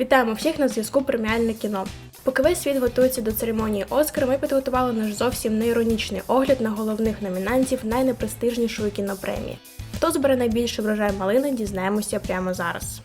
Вітаємо всіх на зв'язку преміальне кіно. Поки весь світ готується до церемонії Оскар, ми підготували наш зовсім неіронічний огляд на головних номінантів найнепрестижнішої кінопремії. Хто збере найбільше врожай малини, дізнаємося прямо зараз.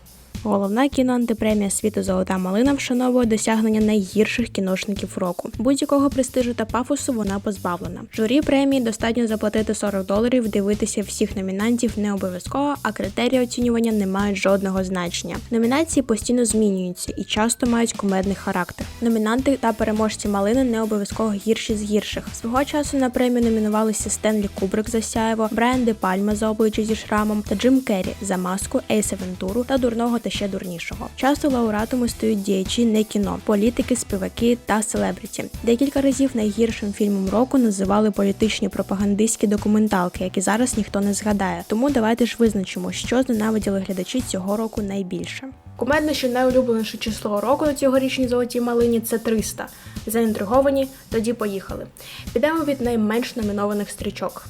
Головна кіноантипремія світу Золота малина вшановує досягнення найгірших кіношників року. Будь-якого престижу та пафосу вона позбавлена. Журі премії достатньо заплатити 40 доларів, дивитися всіх номінантів не обов'язково, а критерії оцінювання не мають жодного значення. Номінації постійно змінюються і часто мають кумедний характер. Номінанти та переможці малини не обов'язково гірші з гірших. Свого часу на премію номінувалися Стенлі Кубрик за сяєво, Брайан Де Пальма за обличчя зі шрамом та Джим Керрі за маску, Ейса Вентуру та дурного та ще дурнішого. Часто лауреатами стають діячі не кіно, політики, співаки та селебриті. Декілька разів найгіршим фільмом року називали політичні пропагандистські документалки, які зараз ніхто не згадає. Тому давайте ж визначимо, що зненавиділи глядачі цього року найбільше. Кумедно, що найулюбленіше число року на цьогорічній золотій малині це 300. Заінтриговані, тоді поїхали. Підемо від найменш номінованих стрічок.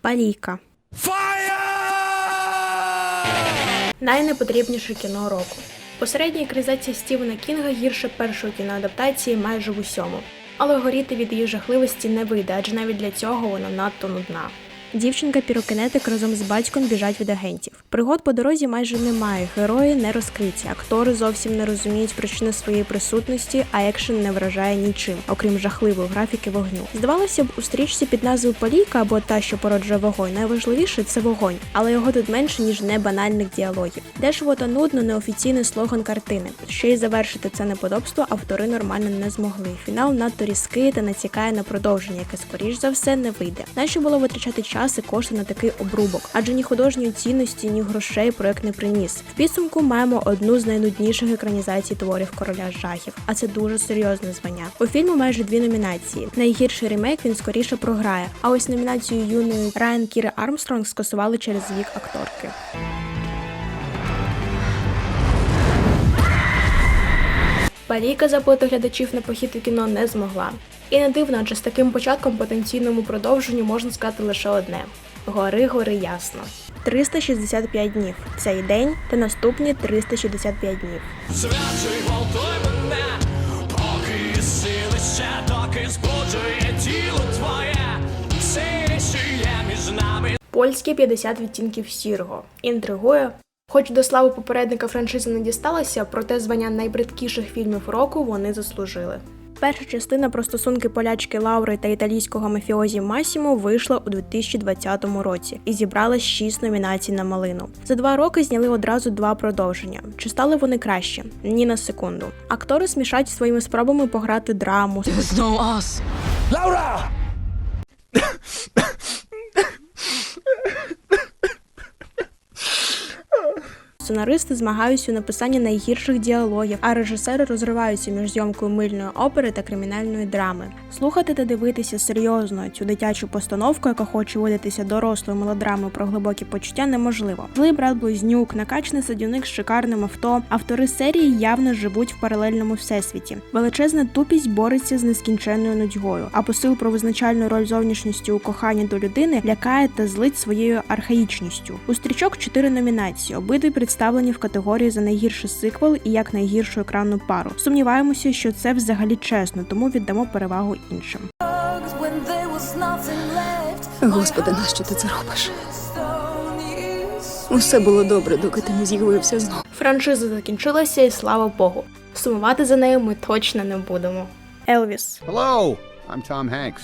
Палійка. Найнепотрібніше кіно року. Посередня екранізація Стівена Кінга гірше першої кіноадаптації майже в усьому. Але горіти від її жахливості не вийде, адже навіть для цього вона надто нудна. Дівчинка пірокінетик разом з батьком біжать від агентів. Пригод по дорозі майже немає, герої не розкриті, актори зовсім не розуміють причини своєї присутності, а екшен не вражає нічим, окрім жахливої графіки вогню. Здавалося б, у стрічці під назвою Поліка або та, що породжує вогонь, найважливіше це вогонь, але його тут менше ніж небанальних діалогів. Дешево та нудно неофіційний слоган картини. Ще й завершити це неподобство автори нормально не змогли. Фінал надто різкий та натякає на продовження, яке скоріш за все не вийде. Нащо було витрачати час і кошти на такий обрубок? Адже ні художньої цінності, ні грошей проект не приніс. В підсумку маємо одну з найнудніших екранізацій творів короля жахів, а це дуже серйозне звання. У фільму майже дві номінації. Найгірший ремейк він скоріше програє. А ось номінацію юної Райан Кіри Армстронг скасували через вік акторки. Парійка заплити глядачів на похід у кіно не змогла. І не дивно, адже з таким початком потенційному продовженню можна сказати лише одне: гори гори ясно. 365 днів. Цей день та наступні 365 днів. Зраджуй, гвалтуй мене, поки сили ще, доки збуджує тіло твоє, силі, що є між нами. Польські 50 відтінків сірого. Інтригує. Хоч до слави попередника франшизи не дісталося, проте звання найбридкіших фільмів року вони заслужили. Перша частина про стосунки полячки Лаури та італійського мафіозі Масімо вийшла у 2020 році і зібрала 6 номінацій на малину. За два роки зняли одразу два продовження. Чи стали вони краще? Ні на секунду. Актори смішать своїми спробами пограти драму. Лаура! Сценаристи змагаються у написанні найгірших діалогів, а режисери розриваються між зйомкою мильної опери та кримінальної драми. Слухати та дивитися серйозно цю дитячу постановку, яка хоче видатися дорослою мелодрамою про глибокі почуття, неможливо. Злий брат близнюк, накачаний садівник з шикарним авто. Автори серії явно живуть в паралельному всесвіті. Величезна тупість бореться з нескінченною нудьгою, а посил про визначальну роль зовнішністю у коханні до людини лякає та злить своєю архаїчністю. У стрічок чотири номінації. Обидві представлені в категорії за найгірший сиквел і як найгіршу екранну пару. Сумніваємося, що це взагалі чесно, тому віддамо перевагу іншим. Господи, нащо ти це робиш? Усе було добре, доки ти не з'явився знову. Франшиза закінчилася, і слава Богу. Сумувати за нею ми точно не будемо. Елвіс. Hello, I'm Tom Hanks.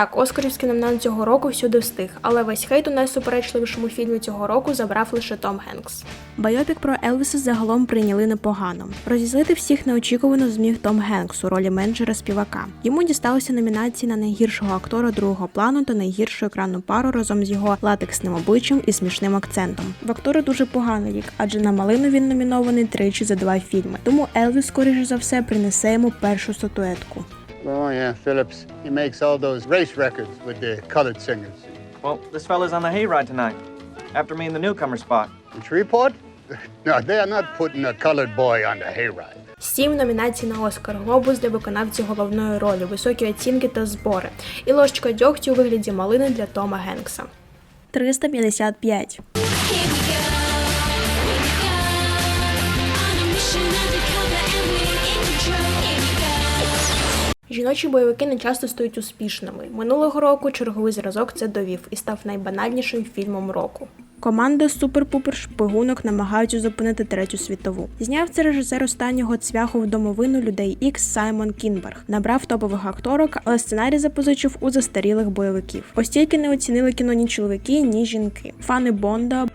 Так, Оскарівський номінант цього року всюди встиг, але весь хейт у найсуперечливішому фільмі цього року забрав лише Том Генкс. Байопік про Елвіса загалом прийняли непогано. Розізлити всіх неочікувано зміг Том Генкс у ролі менеджера співака. Йому дісталися номінації на найгіршого актора другого плану та найгіршу екранну пару разом з його латексним обличчям і смішним акцентом. В актора дуже поганий рік, адже на малину він номінований тричі за два фільми. Тому Елвіс, скоріше за все, принесе йому першу статуетку. Oh, yeah, Phillips. He makes all those race records with the colored singers. Well, this fella's on the hayride tonight. After me in the newcomer spot. In Shreveport? No, they are not putting a colored boy on the hayride. Сім номінацій на Оскар, глобус для виконавців головної ролі, високі оцінки та збори, і ложечка дьогтю у вигляді малини для Тома Генкса. 355. Жіночі бойовики не часто стають успішними. Минулого року черговий зразок це довів і став найбанальнішим фільмом року. Команда Супер-Пупер шпигунок намагаються зупинити третю світову. Зняв це режисер останнього цвяху в домовину людей Ікс Саймон Кінберг. Набрав топових акторок, але сценарій запозичив у застарілих бойовиків. Ось тільки не оцінили кіно ні чоловіки, ні жінки. Фани Бонда.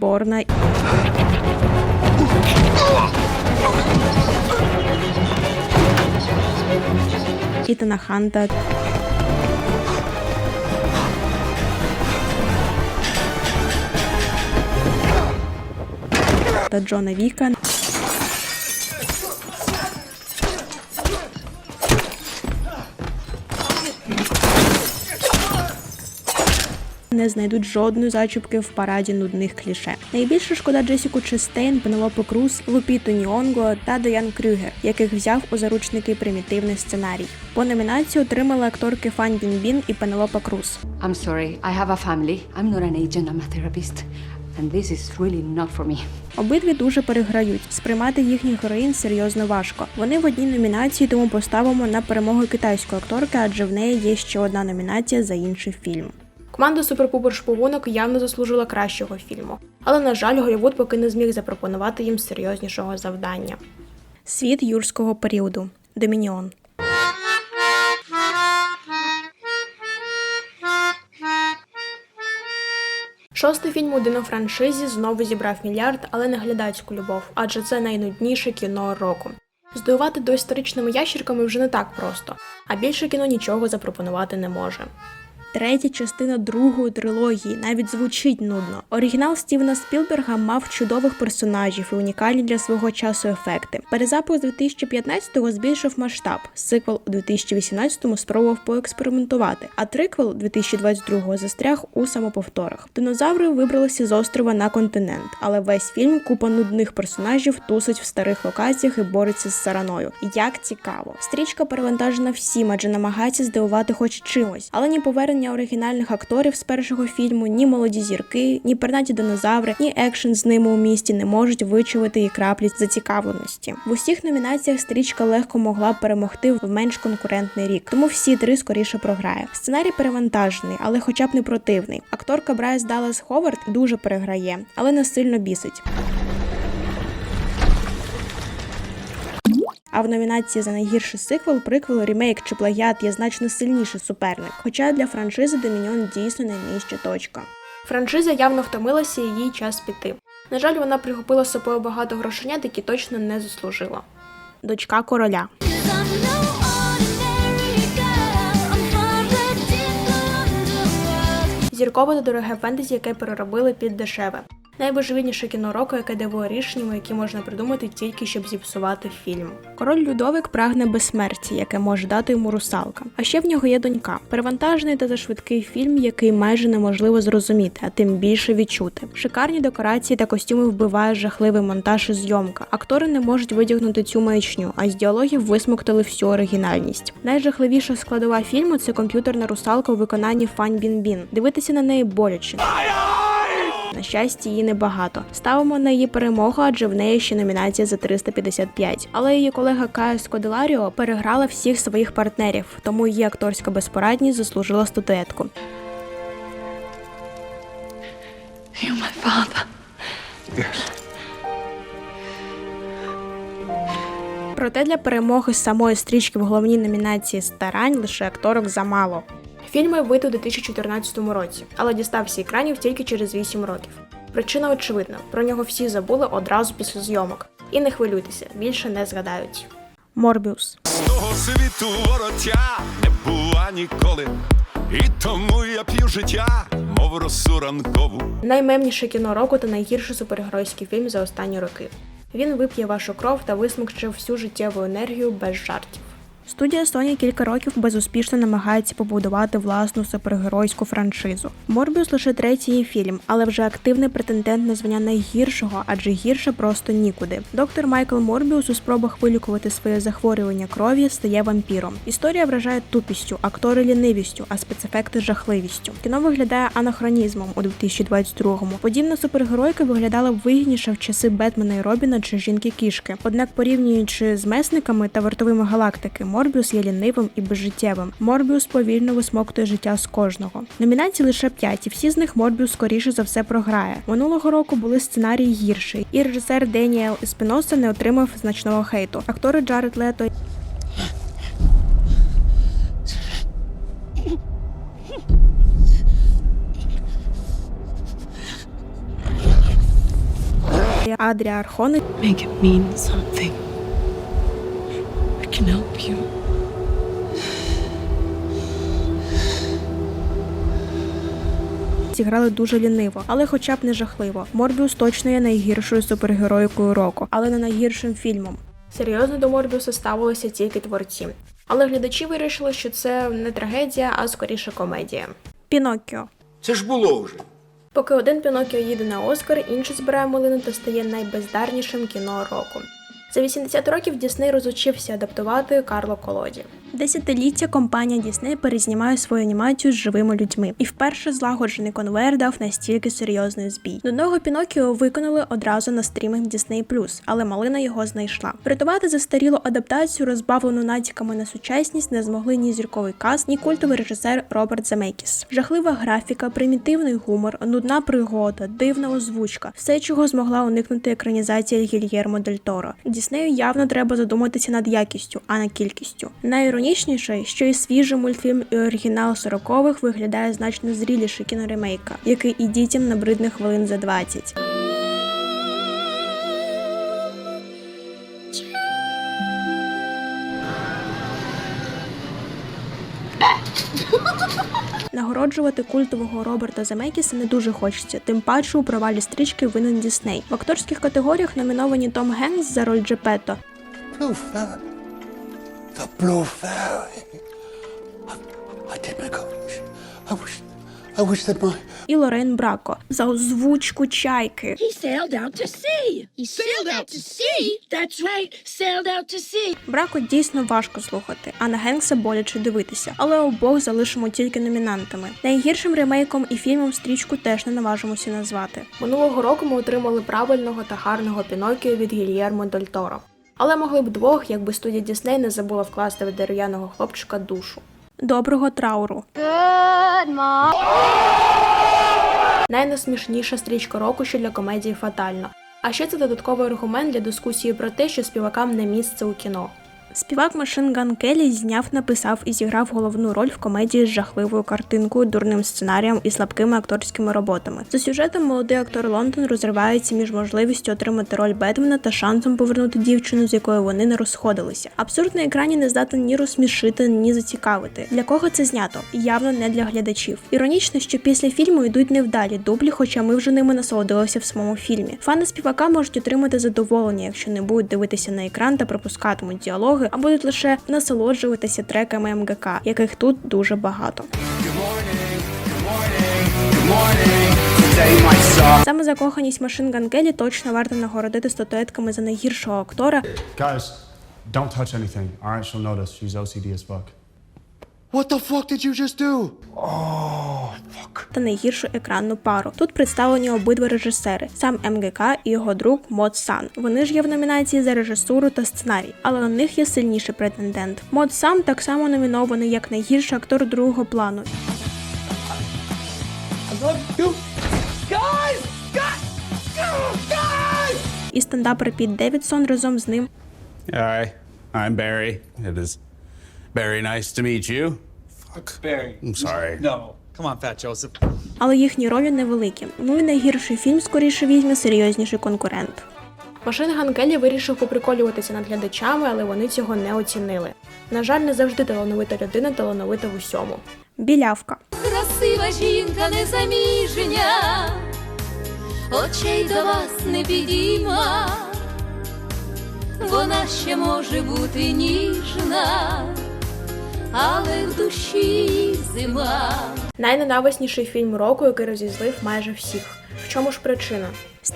Борна Ітана Ханта. Та Джона Віка. Не знайдуть жодної зачіпки в параді нудних кліше. Найбільше шкода Джесіку Честейн, Пенелопу Круз, Лупіту Ніонго та Даян Крюгер, яких взяв у заручники примітивний сценарій. По номінації отримали акторки Фан Бінбін і Пенелопа Круз. I'm sorry, I have a family. I'm not an agent, I'm a therapist. And this is really not for me. Обидві дуже переграють. Сприймати їхніх героїн серйозно важко. Вони в одній номінації, тому поставимо на перемогу китайської акторки, адже в неї є ще одна номінація за інший фільм. Команда Суперпупер шпигунок явно заслужила кращого фільму, але на жаль, Голівуд поки не зміг запропонувати їм серйознішого завдання. Світ юрського періоду Домініон. Шостий фільм у динофраншизі знову зібрав мільярд, але не глядацьку любов, адже це найнудніше кіно року. Здивувати доісторичними ящірками вже не так просто, а більше кіно нічого запропонувати не може. Третя частина другої трилогії навіть звучить нудно. Оригінал Стівена Спілберга мав чудових персонажів і унікальні для свого часу ефекти. Перезапуск 2015-го збільшив масштаб. Сиквел у 2018-му спробував поекспериментувати, а триквел 2022-го застряг у самоповторах. Динозаври вибралися з острова на континент, але весь фільм купа нудних персонажів тусить в старих локаціях і бореться з сараною. Як цікаво, стрічка перевантажена всім, адже намагається здивувати хоч чимось, але ні повернення оригінальних акторів з першого фільму, ні молоді зірки, ні пернаті динозаври, ні екшен з ними у місті не можуть вичувати і краплі зацікавленості. В усіх номінаціях стрічка легко могла перемогти в менш конкурентний рік, тому всі три скоріше програє. Сценарій перевантажений, але хоча б не противний. Акторка Брайс Даллас Ховард дуже переграє, але не сильно бісить. А в номінації за найгірший сиквел, приквел, ремейк чи плагіат є значно сильніший суперник. Хоча для франшизи Домініон дійсно найнижча точка. Франшиза явно втомилася і їй час піти. На жаль, вона прихопила собою багато грошенят, які точно не заслужила. Дочка короля. Зіркове та дороге фентезі, яке переробили під дешеве. Найбожевільніше кіно року, яке дивує рішеннями, які можна придумати тільки щоб зіпсувати фільм. Король Людовик прагне безсмерті, яке може дати йому русалка. А ще в нього є донька. Перевантажений та зашвидкий фільм, який майже неможливо зрозуміти, а тим більше відчути. Шикарні декорації та костюми вбиває жахливий монтаж і зйомка. Актори не можуть витягнути цю маячню, а з діалогів висмоктали всю оригінальність. Найжахливіша складова фільму це комп'ютерна русалка у виконанні Фань Бін Бін. Дивитися на неї боляче. На щастя, її небагато. Ставимо на її перемогу, адже в неї ще номінація за 355. Але її колега Кая Скоделаріо переграла всіх своїх партнерів, тому її акторська безпорадність заслужила статуетку. You're my father. Проте для перемоги самої стрічки в головній номінації старань лише акторок замало. Фільм має вийти у 2014 році, але дістався екранів тільки через 8 років. Причина очевидна: про нього всі забули одразу після зйомок. І не хвилюйтеся, більше не згадають. Морбіус. З того світу вороття не бува ніколи. І тому я п'ю життя, мов росу ранкову. Наймемніше кіно року та найгірший супергеройський фільм за останні роки. Він вип'є вашу кров та висмокче всю життєву енергію без жартів. Студія Sony кілька років безуспішно намагається побудувати власну супергеройську франшизу. Морбіус лише третій її фільм, але вже активний претендент на звання найгіршого, адже гірше просто нікуди. Доктор Майкл Морбіус у спробах вилікувати своє захворювання крові стає вампіром. Історія вражає тупістю, актори лінивістю, а спецефекти жахливістю. Кіно виглядає анахронізмом у 2022-му. Подібна супергеройка виглядала вигідніше в часи Бетмена і Робіна чи жінки кішки. Однак, порівнюючи з месниками та вартовими галактики, Морбіус є лінивим і безжиттєвим. Морбіус повільно висмоктує життя з кожного. Номінацій лише п'ять, і всі з них Морбіус скоріше за все програє. Минулого року були сценарії гірші, і режисер Деніел Еспіноса не отримав значного хейту. Актори Джаред Лето Адріа Архоне Make it mean something. Зіграли дуже ліниво, але хоча б не жахливо. Морбіус точно є найгіршою супергероїкою року, але не найгіршим фільмом. Серйозно до Морбіуса ставилися тільки творці. Але глядачі вирішили, що це не трагедія, а скоріше комедія. Піноккіо. Це ж було вже. Поки один Піноккіо їде на Оскар, інший збирає малину та стає найбездарнішим кіно року. За 80 років Дісней розучився адаптувати Карло Колоді. Десятиліття компанія Дісней перезнімає свою анімацію з живими людьми, і вперше злагоджений конвейер дав настільки серйозний збій. До нового Пінокіо виконали одразу на стрімінг Disney+, але малина його знайшла. Врятувати застарілу адаптацію, розбавлену натяками на сучасність, не змогли ні зірковий каст, ні культовий режисер Роберт Земекіс. Жахлива графіка, примітивний гумор, нудна пригода, дивна озвучка все, чого змогла уникнути екранізація Гільєрмо Дель Торо. Діснею явно треба задуматися над якістю, а не кількістю. Найіронічніше, що і свіжий мультфільм і оригінал 40-х виглядає значно зріліше кіноремейка, який і дітям набридне хвилин за 20. Нагороджувати культового Роберта Земекіса не дуже хочеться, тим паче у провалі стрічки винен Дісней. В акторських категоріях номіновані Том Генс за роль Джепето. I, did make a. I wish, I wish that my... і Лорен Брако за озвучку чайки. He sailed out to sea. He sailed out to sea. That's right. Sailed out to sea. Брако дійсно важко слухати, а на Генкса боляче дивитися, але обох залишимо тільки номінантами. Найгіршим ремейком і фільмом стрічку теж не наважимося назвати. Минулого року ми отримали правильного та гарного Пінокіо від Гільєрмо Дель Торо. Але могли б двох, якби студія Дісней не забула вкласти в дерев'яного хлопчика душу. Доброго трауру. Good. Найнасмішніша стрічка року, що для комедії фатальна. А ще це додатковий аргумент для дискусії про те, що співакам не місце у кіно. Співак Машин Ган Келлі зняв, написав і зіграв головну роль в комедії з жахливою картинкою, дурним сценарієм і слабкими акторськими роботами. За сюжетом молодий актор Лондон розривається між можливістю отримати роль Бетмена та шансом повернути дівчину, з якою вони не розходилися. Абсурд на екрані не здатен ні розсмішити, ні зацікавити. Для кого це знято? Явно не для глядачів. Іронічно, що після фільму йдуть невдалі дублі, хоча ми вже ними насолодилися в самому фільмі. Фани співака можуть отримати задоволення, якщо не будуть дивитися на екран та пропускатимуть діалоги, а будуть лише насолоджуватися треками МГК, яких тут дуже багато. Саме закоханість Машин Гангелі точно варто нагородити статуетками за найгіршого актора Guys, don't touch anything. All right, she'll notice. She's OCD as fuck. What the fuck did you just do? та найгіршу екранну пару. Тут представлені обидва режисери, сам МГК і його друг Мод Сан. Вони ж є в номінації за режисуру та сценарій, але на них є сильніший претендент. Мод Сан так само номінований як найгірший актор другого плану. І стендапер Піт Девідсон разом з ним Hi, I'm Barry. It is very nice to meet you. Barry. I'm sorry. No. Come on, Fat Joseph. але їхні ролі невеликі. Ну і найгірший фільм скоріше візьме серйозніший конкурент. Машин Ганкелі вирішив поприколюватися над глядачами, але вони цього не оцінили. На жаль, не завжди талановита людина талановита в усьому. Білявка. Красива жінка незаміжня, очей до вас не підійма, вона ще може бути ніжна, але в душі зима. Найненависніший фільм року, який розізлив майже всіх. В чому ж причина?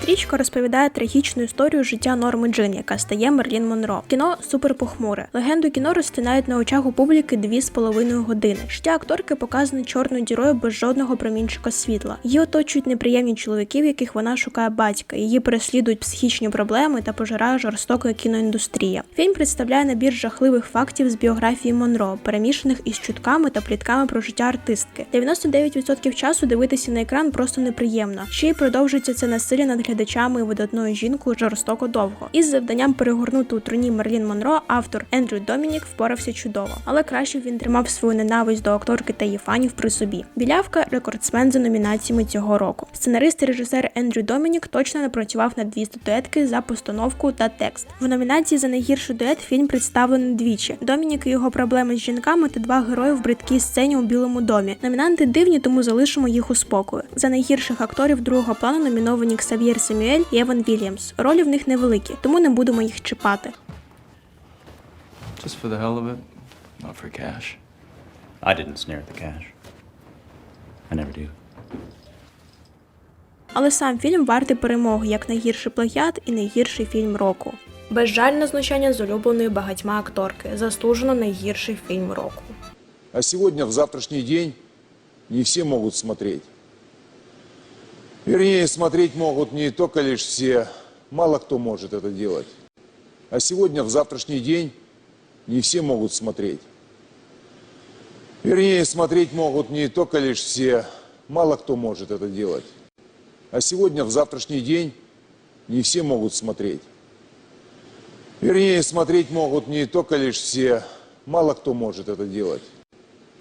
Стрічка розповідає трагічну історію життя Норми Джин, яка стає Мерлін Монро. Кіно суперпохмуре. Легенду кіно розтинають на очах у публіки дві з половиною години. Життя акторки показане чорною дірою без жодного промінчика світла. Її оточують неприємні чоловіки, в яких вона шукає батька. Її переслідують психічні проблеми та пожирає жорстока кіноіндустрія. Фільм представляє набір жахливих фактів з біографії Монро, перемішаних із чутками та плітками про життя артистки. 99% часу дивитися на екран просто неприємно. Ще й продовжується це насилля над глядачами видатною жінкою жорстоко довго. Із завданням перегорнути у труні Мерлін Монро автор Ендрю Домінік впорався чудово, але краще він тримав свою ненависть до акторки та її фанів при собі. Білявка рекордсмен за номінаціями цього року. Сценарист і режисер Ендрю Домінік точно напрацював на дві статуетки за постановку та текст. В номінації за найгірший дует фільм представлений двічі. Домінік і його проблеми з жінками та два герої в бридкій сцені у Білому домі. Номінанти дивні, тому залишимо їх у спокою. За найгірших акторів другого плану номіновані Ксав'єр Семюель і Еван Вільямс. Ролі в них невеликі, тому не будемо їх чіпати. Just for the hell of it, not for cash. I didn't sneer at the cash. I never do. Але сам фільм вартий перемоги як найгірший плагіат і найгірший фільм року. Безжальне знущання з улюбленої багатьма акторки. Заслужено найгірший фільм року. А сегодня, в завтрашний день, не все могут смотреть. Вернее, смотреть могут не только лишь все, мало кто может это делать. А сегодня, в завтрашний день, не все могут смотреть. Вернее, смотреть могут не только лишь все, мало кто может это делать. А сегодня, в завтрашний день, не все могут смотреть. Вернее, смотреть могут не только лишь все, мало кто может это делать.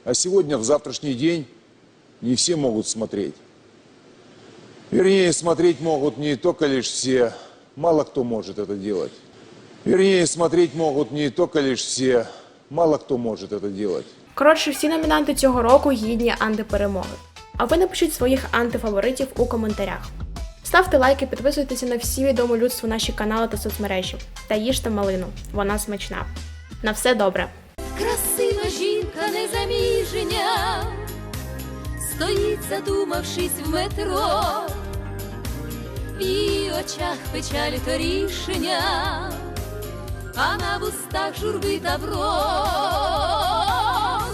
А сегодня, в завтрашний день, не все могут смотреть. Вернее, смотреть могут не только лишь все, мало кто может это делать. Вернее, смотреть могут не только лишь все, мало кто может это делать. Коротше, всі номінанти цього року гідні антиперемоги. А ви напишіть своїх антифаворитів у коментарях. Ставте лайки, підписуйтеся на всі відомі людству наші канали та соцмережі. Та їжте малину, вона смачна. На все добре! Красива жінка незаміжня, стоїть, задумавшись в метро, в очах печаль торішня, а на вустах журби тавро.